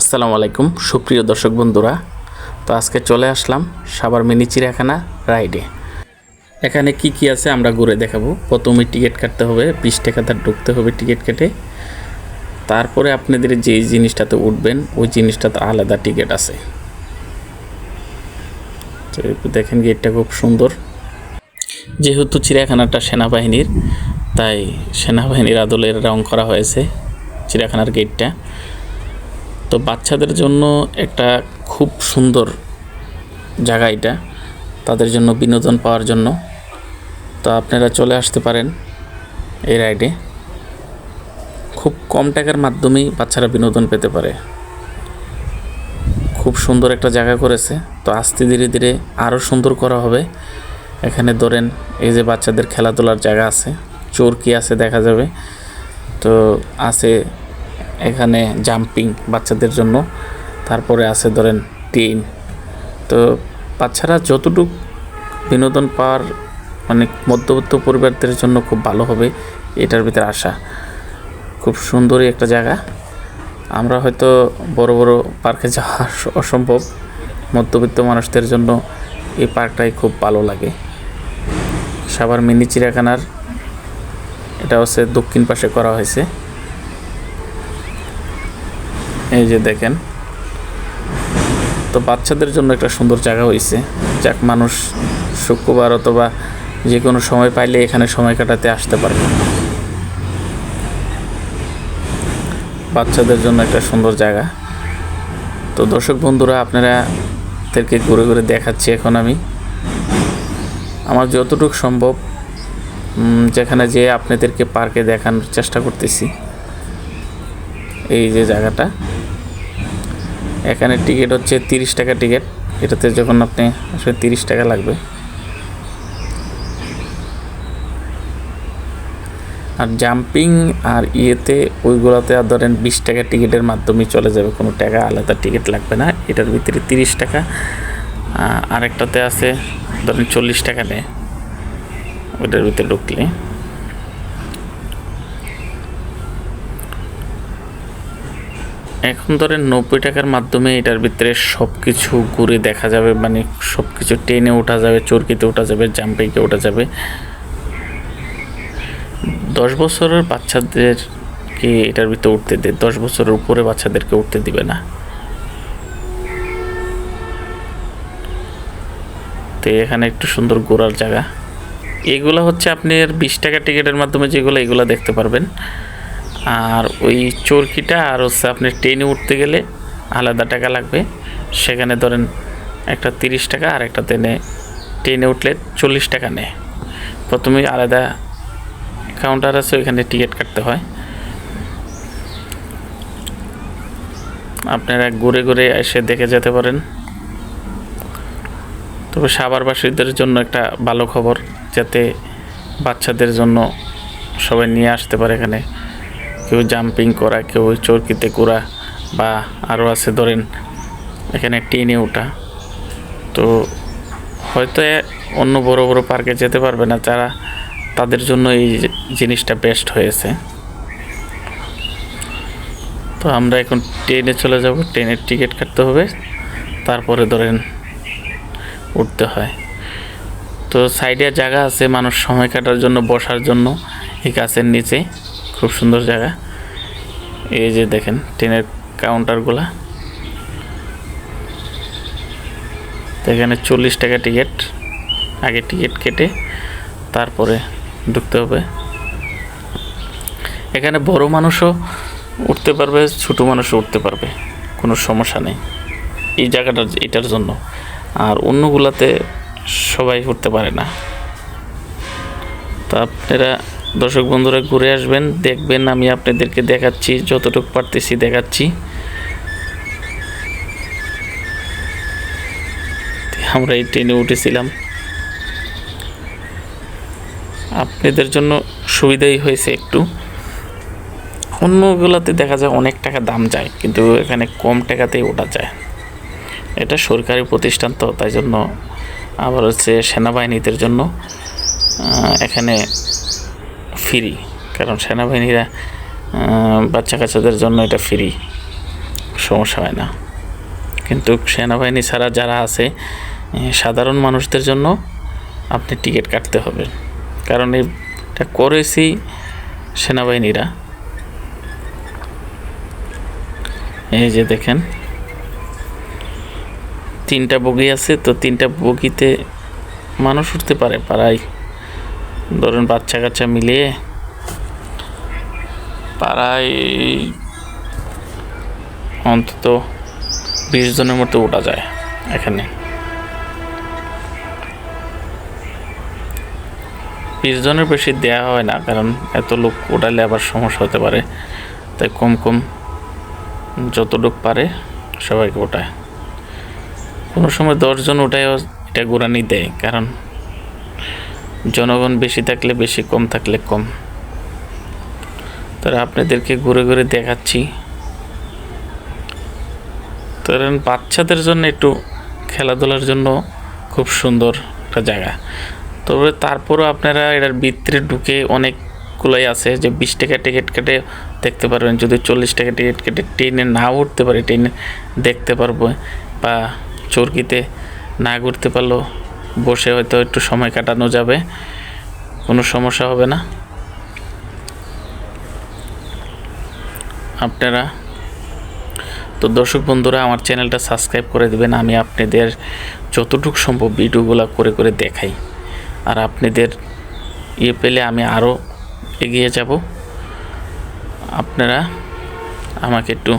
আসসালামু আলাইকুম, সুপ্রিয় দর্শক বন্ধুরা। তো আজকে চলে আসলাম সাবার মিনি চিড়িয়াখানা রাইডে। এখানে কি কি আছে আমরা ঘুরে দেখাবো। প্রথমে টিকিট কাটতে হবে, বিশ টাকা তার ঢুকতে হবে টিকিট কেটে। তারপরে আপনাদের যে জিনিসটাতে উঠবেন, ওই জিনিসটাতে আলাদা টিকিট আছে। তো দেখেন গেটটা খুব সুন্দর। যেহেতু চিড়িয়াখানাটা সেনাবাহিনীর, তাই সেনাবাহিনীর আদলের রং করা হয়েছে চিড়িয়াখানার গেটটা। তো বাচ্চাদের জন্য একটা খুব সুন্দর জায়গা এটা, তাদের জন্য বিনোদন পাওয়ার জন্য। তো আপনারা চলে আসতে পারেন এই রাইডে। খুব কম টাকার মাধ্যমেই বাচ্চারা বিনোদন পেতে পারে। খুব সুন্দর একটা জায়গা করেছে। তো আস্তে ধীরে ধীরে আরও সুন্দর করা হবে। এখানে ধরেন এই যে বাচ্চাদের খেলাধুলার জায়গা আছে চোরকি আছে দেখা যাবে। তো আছে এখানে জাম্পিং বাচ্চাদের জন্য। তারপরে আছে ধরেন টিন তো বাচ্চারা যতটুকু বিনোদন পাওয়ার মানে মধ্যবিত্ত পরিবারদের জন্য খুব ভালো হবে, এটার ভিতরে আসা খুব সুন্দরই একটা জায়গা। আমরা হয়তো বড় বড় পার্কে যাওয়া অসম্ভব। মধ্যবিত্ত মানুষদের জন্য এই পার্কটাই খুব ভালো লাগে। সাভার মিনি চিড়িয়াখানার, এটা হচ্ছে দক্ষিণ পাশে করা হয়েছে। এই যে দেখেন। তো বাচ্চাদের জন্য একটা সুন্দর জায়গা হয়েছে যাক, মানুষ শুক্রবার অথবা যে কোনো সময় পাইলে এখানে সময় কাটাতে আসতে পারবে বাচ্চাদের জন্য একটা সুন্দর জায়গা। তো দর্শক বন্ধুরা, আপনারা দেরকে ঘুরে ঘুরে দেখাচ্ছি এখন আমি। আমার যতটুকু সম্ভব যেখানে যে আপনাদেরকে পার্কে দেখানোর চেষ্টা করতেছি। এই যে জায়গাটা। এখানে টিকিট হচ্ছে তিরিশ টাকা টিকিট। এটাতে যখন আপনি আসলে তিরিশ টাকা লাগবে। আর জাম্পিং আর ইয়েতে, ওইগুলোতে আর ধরেন বিশ টাকা টিকিটের মাধ্যমে চলে যাবে। কোনো টাকা আলাদা টিকিট লাগবে না। এটার ভিতরে তিরিশ টাকা। আরেকটাতে আছে ধরেন চল্লিশ টাকা নেয়। ওইটার ভিতরে ঢুকলে। এখন ধরেন নব্বই টাকার মাধ্যমে এটার ভিতরে সব কিছু ঘুরে দেখা যাবে মানে সব কিছু ট্রেনে ওঠা যাবে, চরকিতে ওঠা যাবে জাম্পিংয়ে ওঠা যাবে। দশ বছরের বাচ্চাদেরকে এটার ভিতরে উঠতে দে, দশ বছরের উপরে বাচ্চাদেরকে উঠতে দিবে না। তো এখানে একটু সুন্দর ঘোরার জায়গা। এগুলো হচ্ছে আপনার বিশ টাকা টিকিটের মাধ্যমে যেগুলো এগুলো দেখতে পারবেন। আর ওই চরকিটা আর হচ্ছে আপনি ট্রেনে উঠতে গেলে আলাদা টাকা লাগবে। সেখানে ধরেন একটা তিরিশ টাকা আর একটা ট্রেনে ট্রেনে উঠলে চল্লিশ টাকা নেয়। প্রথমে আলাদা কাউন্টার আছে, ওইখানে টিকিট কাটতে হয়। আপনারা ঘুরে ঘুরে এসে দেখে যেতে পারেন। তবে সাভারবাসীদের জন্য একটা ভালো খবর, যাতে বাচ্চাদের জন্য সবাই নিয়ে আসতে পারে এখানে। কেউ জাম্পিং করা, কেউ চরকিতে ঘোরা বা আরও আছে ধরেন এখানে টেনে ওঠা। তো হয়তো অন্য বড় বড় পার্কে যেতে পারবে না, যারা তাদের জন্য এই জিনিসটা বেস্ট হয়েছে। তো আমরা এখন ট্রেনে চলে যাব, ট্রেনের টিকিট কাটতে হবে, তারপরে ধরেন উঠতে হয়। তো সাইডে জায়গা আছে মানুষ সময় কাটার জন্য, বসার জন্য, এই গাছের নিচে। খুব সুন্দর জায়গা। এই যে দেখেন ট্রেনের কাউন্টারগুলা এখানে চল্লিশ টাকা টিকিট আগে টিকিট কেটে তারপরে ঢুকতে হবে। এখানে বড় মানুষও উঠতে পারবে, ছোটো মানুষও উঠতে পারবে। কোনো সমস্যা নেই। এই জায়গাটার, এটার জন্য। আর অন্যগুলাতে সবাই উঠতে পারে না। তা আপনারা দর্শক বন্ধুরা ঘুরে আসবেন, দেখবেন, আমি আপনাদেরকে দেখাচ্ছি, যতটুকু পারতেছি দেখাচ্ছি। আমরা এই ট্রেনে উঠেছিলাম। আপনাদের জন্য সুবিধাই হয়েছে একটু। অন্যগুলোতে দেখা যায় অনেক টাকা দাম যায়, কিন্তু এখানে কম টাকাতেই ওঠা যায়। এটা সরকারি প্রতিষ্ঠান তো, তাই জন্য আবার হচ্ছে সেনাবাহিনীদের জন্য এখানে ফ্রি, কারণ সেনাবাহিনীরা বাচ্চা কাচ্চাদের জন্য এটা ফ্রি, সমস্যা হয় না। কিন্তু সেনাবাহিনী ছাড়া যারা আছে সাধারণ মানুষদের জন্য আপনি টিকিট কাটতে হবে। কারণ এটা করেছি সেনাবাহিনীরা। এই যে দেখেন, তিনটা বগি আছে, তো তিনটা বগিতে মানুষ উঠতে পারে পাড়ায় ধরুন বাচ্চা কাচ্চা মিলিয়ে পাড়ায় অন্তত বিশ জনের মতো ওঠা যায় এখানে। বিশ জনের বেশি দেওয়া হয় না, কারণ এত লোক ওঠালে আবার সমস্যা হতে পারে। তাই কম কম যতটুক পারে সবাইকে ওঠায় কোনো সময় দশজন ওঠায়ও এটা গোড়ানি দেয়, কারণ জনগণ বেশি থাকলে বেশি, কম থাকলে কম। তারা আপনাদেরকে ঘুরে ঘুরে দেখাচ্ছি। ধরেন বাচ্চাদের জন্য একটু খেলাধুলার জন্য খুব সুন্দর একটা জায়গা। তবে তারপরও আপনারা এটার ভিতরে ঢুকে অনেকগুলোই আছে যে বিশ টাকা টিকিট কেটে দেখতে পারবেন, যদি চল্লিশ টাকা টিকিট কেটে ট্রেনে না উঠতে পারে, ট্রেনে দেখতে পারব বা চরকিতে না ঘুরতে পারলেও বসে হয়তো একটু সময় কাটানো যাবে। কোনো সমস্যা হবে না। আপনারা তো দর্শক বন্ধুরা, আমার চ্যানেলটা সাবস্ক্রাইব করে দেবেন। আমি আপনাদের যতটুকু সম্ভব ভিডিওগুলো করে করে দেখাই। আর আপনাদের ইয়ে পেলে আমি আরও এগিয়ে যাব। আপনারা আমাকে একটু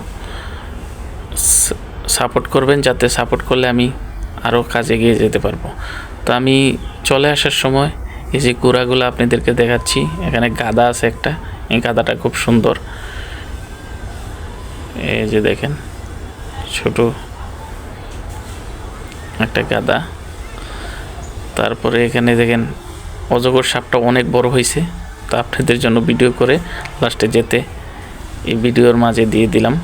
সাপোর্ট করবেন। যাতে সাপোর্ট করলে আমি আরও কাজে এগিয়ে যেতে পারব। তো আমি চলে আসার সময় এই যে গোড়াগুলো আপনাদেরকে দেখাচ্ছি, এখানে গাদা আছে একটা, এই গাদাটা খুব সুন্দর। এই যে দেখেন, ছোট একটা গাদা। তারপরে এখানে দেখেন, অজগর সাপটা অনেক বড় হয়েছে। তা আপনাদের জন্য ভিডিও করে লাস্টে যেতে এই ভিডিওর মাঝে দিয়ে দিলাম।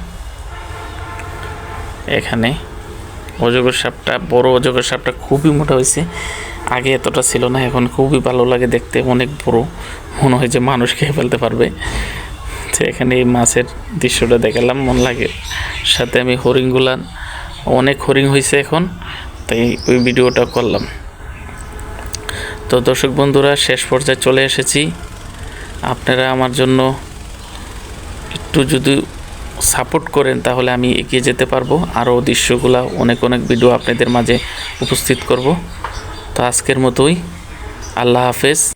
এখানে অজগর সাপটা, বড় অজগর সাপটা খুবই মোটা হয়েছে। আগে এতটা ছিল না, এখন খুবই ভালো লাগে দেখতে, অনেক বড়। মনে হয় যে মানুষ খেয়ে ফেলতে পারবে। তো এখানে এই মাছের দৃশ্যটা দেখালাম, মন লাগে সাথে আমি হরিণগুলা, অনেক হরিণ হয়েছে এখন, তাই ওই ভিডিওটা করলাম। তো দর্শক বন্ধুরা, শেষ পর্যায়ে চলে এসেছি। আপনারা আমার জন্য একটু যদি সাপোর্ট করেন, তাহলে আমি এগিয়ে যেতে পারব। আরও দৃশ্যগুলো অনেক অনেক ভিডিও আপনাদের মাঝে উপস্থিত করব। তো আজকের মতোই, আল্লাহ হাফেজ।